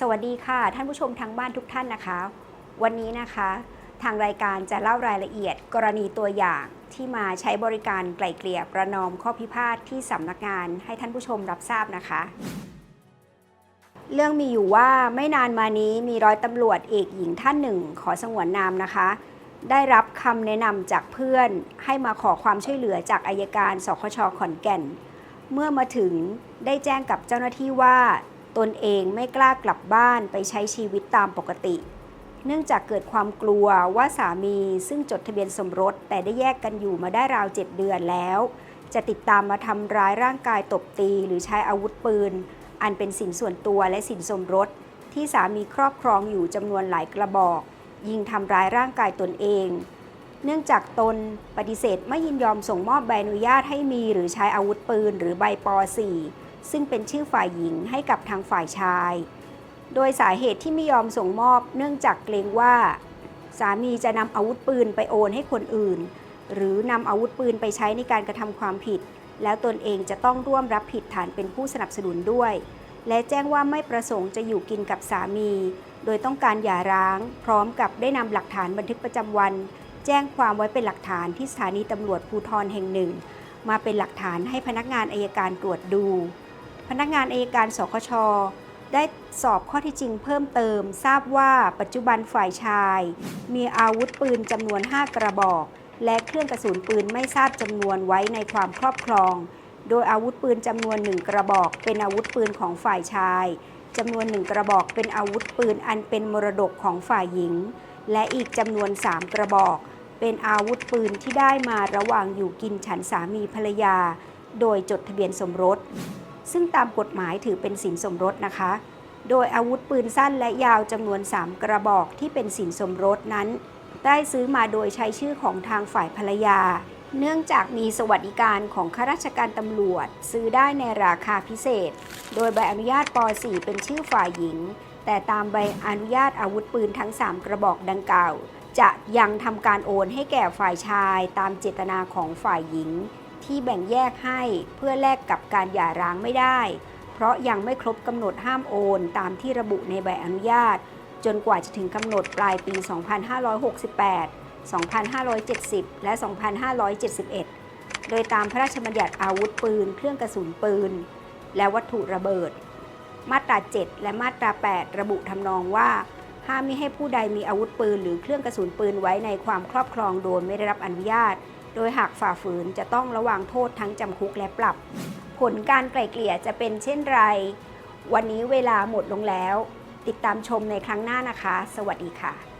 สวัสดีค่ะ ท่านผู้ชมทางบ้านทุกท่านนะคะ วันนี้นะคะ ทางรายการจะเล่ารายละเอียด กรณีตัวอย่างที่มาใช้บริการไกล่เกลี่ยประนอมข้อพิพาทที่สำนักงานให้ท่านผู้ชมรับทราบนะคะ เรื่องมีอยู่ว่าไม่นานมานี้มีร้อยตำรวจเอกหญิงท่านหนึ่ง ขอสงวนนามนะคะ ได้รับคำแนะนำจากเพื่อน ให้มาขอความช่วยเหลือจากอายการสคชขอนแก่น เมื่อมาถึงได้แจ้งกับเจ้าหน้าที่ว่า ตนเองไม่กล้ากลับบ้านไปใช้ชีวิตตามปกติ เนื่องจากเกิดความกลัวว่าสามีซึ่งจดทะเบียนสมรส แต่ได้แยกกันอยู่มาได้ราวเจ็ดเดือนแล้ว จะติดตามมาทำร้ายร่างกายตบตีหรือใช้อาวุธปืน อันเป็นสินส่วนตัวและสินสมรส ที่สามีครอบครองอยู่จำนวนหลายกระบอก ยิงทำร้ายร่างกายตนเองเนื่องจากตนปฏิเสธไม่ยินยอมส่งมอบใบอนุญาตให้มีหรือใช้อาวุธปืนหรือใบป .4 ซึ่งเป็นชื่อฝ่ายหญิงให้กับทางฝ่ายชาย โดยสาเหตุที่ไม่ยอมส่งมอบเนื่องจากเกรงว่า สามีจะนำอาวุธปืนไปโอนให้คนอื่น หรือนำอาวุธปืนไปใช้ในการกระทำความผิด แล้วตนเองจะต้องร่วมรับผิดฐานเป็นผู้สนับสนุนด้วย และแจ้งว่าไม่ประสงค์จะอยู่กินกับสามี โดยต้องการหย่าร้าง พร้อมกับได้นำหลักฐานบันทึกประจำวัน แจ้งความไว้เป็นหลักฐานที่สถานีตำรวจภูธรแห่งหนึ่งมาเป็นหลักฐานให้พนักงานอายการตรวจดู พนักงานอายการสคชได้สอบข้อที่จริงเพิ่มเติม ทราบว่าปัจจุบันฝ่ายชาย มีอาวุธปืนจำนวน 5 กระบอก และเครื่องกระสุนปืนไม่ทราบจำนวนไว้ในความครอบครอง โดยอาวุธปืนจำนวนหนึ่งกระบอก เป็นอาวุธปืนของฝ่ายชายจำนวนหนึ่งกระบอกเป็นอาวุธปืนอันเป็นมรดกของฝ่ายหญิง และอีกจำนวน 3 กระบอก เป็นอาวุธปืนที่ได้มาระหว่างอยู่กินฉันสามีภรรยา โดยจดทะเบียนสมรส ซึ่งตามกฎหมายถือเป็นสินสมรสนะคะ โดยอาวุธปืนสั้นและยาวจำนวน 3 กระบอกที่เป็นสินสมรสนั้น ได้ซื้อมาโดยใช้ชื่อของทางฝ่ายภรรยา เนื่องจากมีสวัสดิการของข้าราชการตำรวจ ซื้อได้ในราคาพิเศษ โดยใบอนุญาตป .4 เป็นชื่อฝ่ายหญิง แต่ตามใบอนุญาตอาวุธปืนทั้ง 3 กระบอกดังกล่าวจะยังทำการโอนให้แก่ฝ่ายชายตามเจตนาของฝ่ายหญิง ที่แบ่งแยกให้เพื่อแลกกับการหย่าร้างไม่ได้ เพราะยังไม่ครบกำหนดห้ามโอน ตามที่ระบุในใบอนุญาต จนกว่าจะถึงกำหนดปลายปี 2568 2570 และ 2571 โดยตามพระราชบัญญัติอาวุธปืน เครื่องกระสุนปืน และวัตถุระเบิด มาตรา 7 และมาตรา 8 ระบุทำนองว่าห้ามมิให้ผู้ใดมีอาวุธปืน หรือเครื่องกระสุนปืนไว้ในความครอบครองโดยไม่ได้รับอนุญาต โดยหากฝ่าฝืนจะต้องระวังโทษทั้งจำคุกและปรับ ผลการไกล่เกลี่ยจะเป็นเช่นไร วันนี้เวลาหมดลงแล้ว ติดตามชมในครั้งหน้านะคะ สวัสดีค่ะ